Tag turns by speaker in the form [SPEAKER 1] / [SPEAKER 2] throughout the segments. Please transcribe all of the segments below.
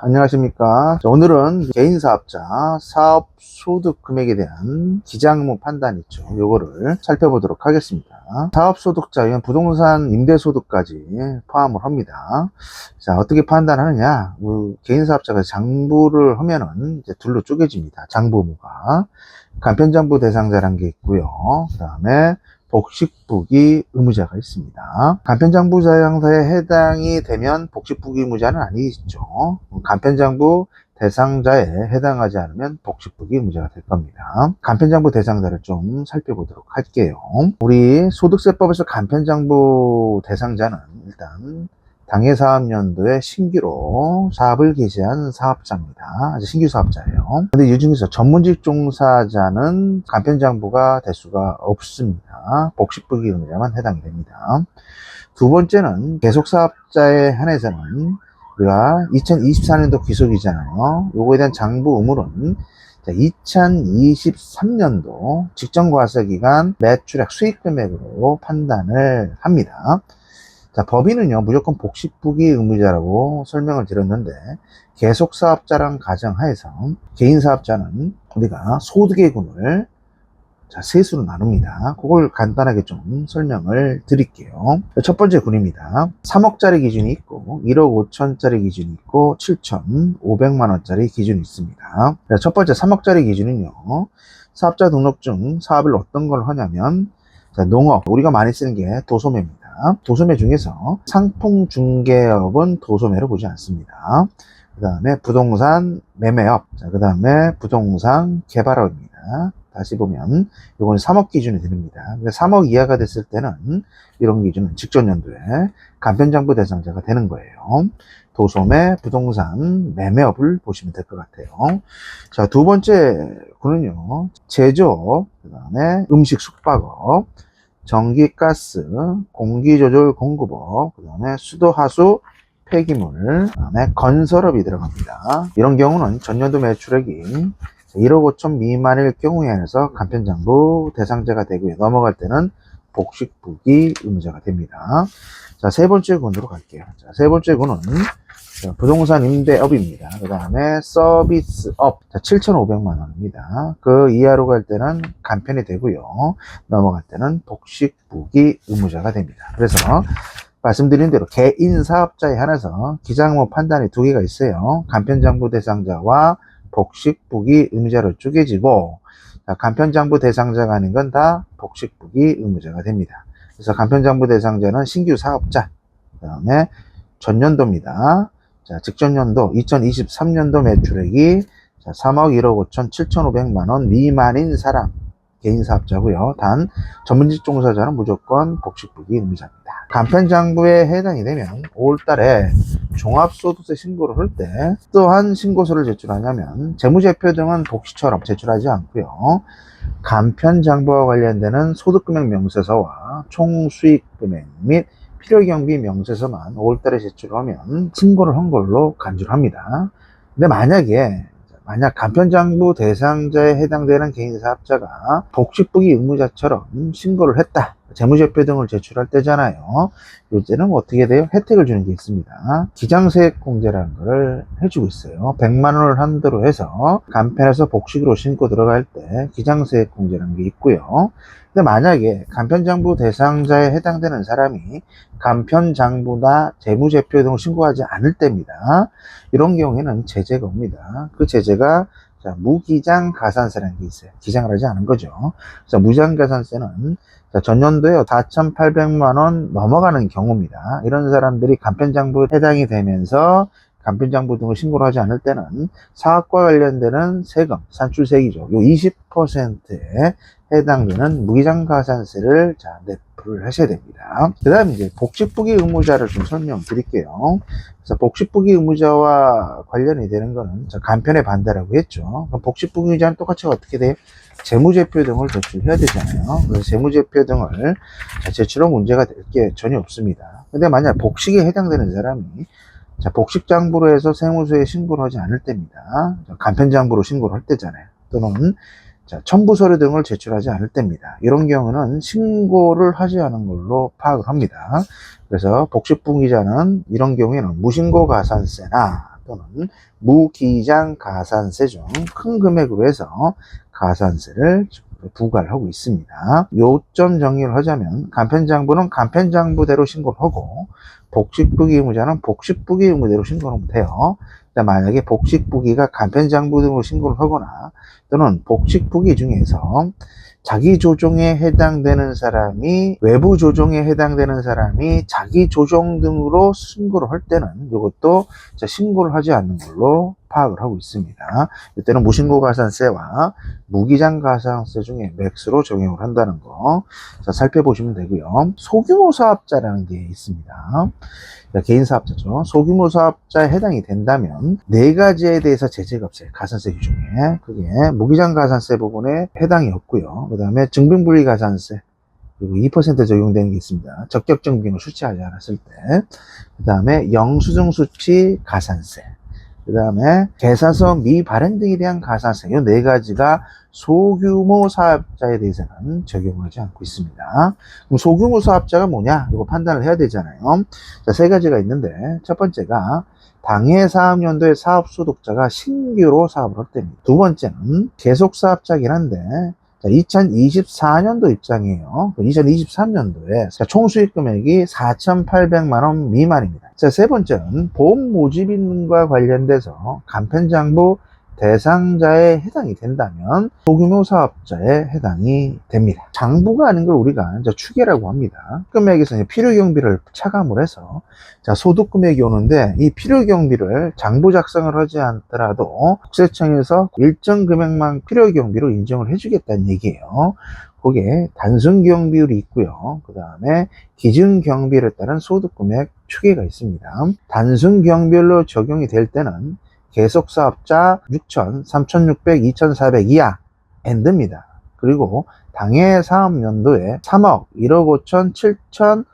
[SPEAKER 1] 안녕하십니까. 자, 오늘은 개인사업자 사업 소득 금액에 대한 기장무 판단 있죠. 요거를 살펴보도록 하겠습니다. 사업소득자인 부동산 임대소득까지 포함을 합니다. 자, 어떻게 판단하느냐. 뭐 개인사업자가 장부를 하면은 이제 둘로 쪼개집니다. 장부 의무가. 간편장부 대상자란 게 있고요. 그 다음에 복식부기 의무자가 있습니다. 간편장부 대상자에 해당이 되면 복식부기 의무자는 아니죠. 간편장부 대상자에 해당하지 않으면 복식부기 의무자가 될 겁니다. 간편장부 대상자를 좀 살펴보도록 할게요. 우리 소득세법에서 간편장부 대상자는 일단 당해 사업연도에 신규로 사업을 개시한 사업자입니다. 아주 신규 사업자예요. 근데 이 중에서 전문직 종사자는 간편장부가 될 수가 없습니다. 복식부기 의무자만 해당이 됩니다. 두 번째는 계속사업자에 한해서는 우리가 2024년도 기속이잖아요. 요거에 대한 장부 의무는 2023년도 직전과세기간 매출액 수익 금액으로 판단을 합니다. 자, 법인은요, 무조건 복식부기 의무자라고 설명을 드렸는데, 계속사업자란 가정하에서 개인사업자는 우리가 소득의 군을 자, 세수로 나눕니다. 그걸 간단하게 좀 설명을 드릴게요. 첫 번째 군입니다. 3억짜리 기준이 있고, 1억 5천짜리 기준이 있고, 7,500만원짜리 기준이 있습니다. 첫 번째 3억짜리 기준은요, 사업자 등록증 사업을 어떤 걸 하냐면, 자, 농업, 우리가 많이 쓰는 게 도소매입니다. 도소매 중에서 상품 중개업은 도소매로 보지 않습니다. 그 다음에 부동산 매매업, 그 다음에 부동산 개발업입니다. 다시 보면 이거는 3억 기준이 됩니다. 3억 이하가 됐을 때는 이런 기준은 직전 연도에 간편장부 대상자가 되는 거예요. 도소매, 부동산, 매매업을 보시면 될 것 같아요. 자, 두 번째 군은요, 제조업, 그 다음에 음식 숙박업, 전기, 가스, 공기 조절 공급업, 그 다음에 수도, 하수, 폐기물, 그 다음에 건설업이 들어갑니다. 이런 경우는 전년도 매출액이 1억 5천 미만일 경우에 한해서 간편장부 대상자가 되고요. 넘어갈 때는 복식부기 의무자가 됩니다. 자, 세 번째 군으로 갈게요. 자, 세 번째 군은 자, 부동산 임대업입니다. 그 다음에 서비스업. 자, 7,500만 원입니다. 그 이하로 갈 때는 간편이 되고요. 넘어갈 때는 복식부기 의무자가 됩니다. 그래서 말씀드린 대로 개인 사업자에 한해서 기장무 판단이 두 개가 있어요. 간편장부 대상자와 복식부기 의무자로 쪼개지고 자, 간편장부 대상자가 아닌 건 다 복식부기 의무자가 됩니다. 그래서 간편장부 대상자는 신규 사업자, 그 다음에 전년도입니다. 자, 직전년도 2023년도 매출액이 자, 3억 1억 5천 7,500만 원 미만인 사람 개인 사업자고요. 단 전문직 종사자는 무조건 복식부기 의무자입니다. 간편장부에 해당이 되면 5월달에 종합소득세 신고를 할 때 또한 신고서를 제출하냐면 재무제표 등은 복시처럼 제출하지 않고요. 간편장부와 관련되는 소득금액 명세서와 총수익금액 및 필요경비 명세서만 5월달에 제출하면 신고를 한 걸로 간주를 합니다. 근데 만약에 만약 간편장부 대상자에 해당되는 개인사업자가 복식부기 의무자처럼 신고를 했다. 재무제표 등을 제출할 때잖아요. 이때는 어떻게 돼요? 혜택을 주는 게 있습니다. 기장세액 공제라는 걸 해주고 있어요. 100만 원을 한도로 해서 간편에서 복식으로 신고 들어갈 때 기장세액 공제라는 게 있고요. 근데 만약에 간편장부 대상자에 해당되는 사람이 간편장부나 재무제표 등을 신고하지 않을 때입니다. 이런 경우에는 제재가 옵니다. 그 제재가 자, 무기장 가산세라는 게 있어요. 기장을 하지 않은 거죠. 그래서 무기장 가산세는 자, 전년도에 4,800만 원 넘어가는 경우입니다. 이런 사람들이 간편장부에 해당이 되면서 간편장부 등을 신고를 하지 않을 때는 사업과 관련되는 세금, 산출세이죠. 요 20%에 해당되는 무기장가산세를 자, 납부를 하셔야 됩니다. 그 다음에 이제 복식부기 의무자를 좀 설명드릴게요. 그래서 복식부기 의무자와 관련이 되는 거는 저 간편의 반대라고 했죠. 그럼 복식부기 의무자는 똑같이 어떻게 돼요? 재무제표 등을 제출해야 되잖아요. 그래서 재무제표 등을 제출한 문제가 될 게 전혀 없습니다. 근데 만약 복식에 해당되는 사람이 자, 복식장부로 해서 세무서에 신고를 하지 않을 때입니다. 간편장부로 신고를 할 때잖아요. 또는 자, 첨부서류 등을 제출하지 않을 때입니다. 이런 경우는 신고를 하지 않은 걸로 파악을 합니다. 그래서 복식부기자는 이런 경우에는 무신고 가산세나 또는 무기장 가산세 중 큰 금액으로 해서 가산세를 부과를 하고 있습니다. 요점 정리를 하자면 간편장부는 간편장부대로 신고를 하고 복식부기 의무자는 복식부기 의무대로 신고를 하면 돼요. 만약에 복식부기가 간편장부 등으로 신고를 하거나 또는 복식부기 중에서 자기 조종에 해당되는 사람이 외부 조종에 해당되는 사람이 자기 조종 등으로 신고를 할 때는 이것도 자, 신고를 하지 않는 걸로 파악을 하고 있습니다. 이때는 무신고 가산세와 무기장 가산세 중에 맥스로 적용을 한다는 거 자, 살펴보시면 되고요. 소규모 사업자라는 게 있습니다. 자, 개인 사업자죠. 소규모 사업자에 해당이 된다면 네 가지에 대해서 없어요. 가산세 규정에. 그게 무기장 가산세 부분에 해당이 없고요. 그 다음에 증빙분리 가산세 그리고 2% 적용되는 게 있습니다. 적격증 비용을 수취하지 않았을 때. 그 다음에 영수증 수취 가산세. 그 다음에 계사서 미발행 등에 대한 가산세. 이 네 가지가 소규모 사업자에 대해서는 적용하지 않고 있습니다. 그럼 소규모 사업자가 뭐냐? 이거 판단을 해야 되잖아요. 자, 세 가지가 있는데, 첫 번째가 당해 사업연도의 사업 소득자가 신규로 사업을 할 때입니다. 두 번째는 계속 사업자긴 한데, 자, 2024년도 입장이에요. 2023년도에 총수익 금액이 4,800만 원 미만입니다. 자, 세 번째는 보험 모집인과 관련돼서 간편장부 대상자에 해당이 된다면 소규모 사업자에 해당이 됩니다. 장부가 아닌 걸 우리가 이제 추계라고 합니다. 금액에서 필요 경비를 차감을 해서 자 소득 금액이 오는데 이 필요 경비를 장부 작성을 하지 않더라도 국세청에서 일정 금액만 필요 경비로 인정을 해주겠다는 얘기예요. 거기에 단순 경비율이 있고요. 그 다음에 기준 경비를 따른 소득 금액 추계가 있습니다. 단순 경비율로 적용이 될 때는 계속 사업자 6천, 3,600, 2,400 이하 엔드입니다. 그리고 당해 사업 연도에 3억, 1억 5천, 7천,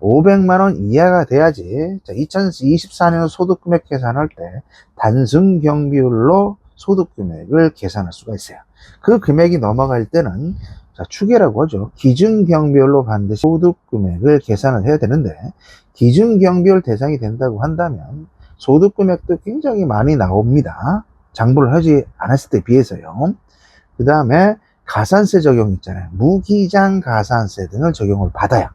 [SPEAKER 1] 500만 원 이하가 돼야지 2024년 소득 금액 계산할 때 단순 경비율로 소득 금액을 계산할 수가 있어요. 그 금액이 넘어갈 때는 자, 추계라고 하죠. 기준 경비율로 반드시 소득 금액을 계산을 해야 되는데 기준 경비율 대상이 된다고 한다면 소득 금액도 굉장히 많이 나옵니다. 장부를 하지 않았을 때 비해서요. 그 다음에 가산세 적용 있잖아요. 무기장 가산세 등을 적용을 받아요.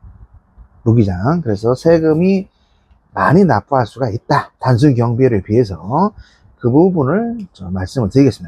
[SPEAKER 1] 무기장. 그래서 세금이 많이 납부할 수가 있다. 단순 경비율에 비해서 그 부분을 저 말씀을 드리겠습니다.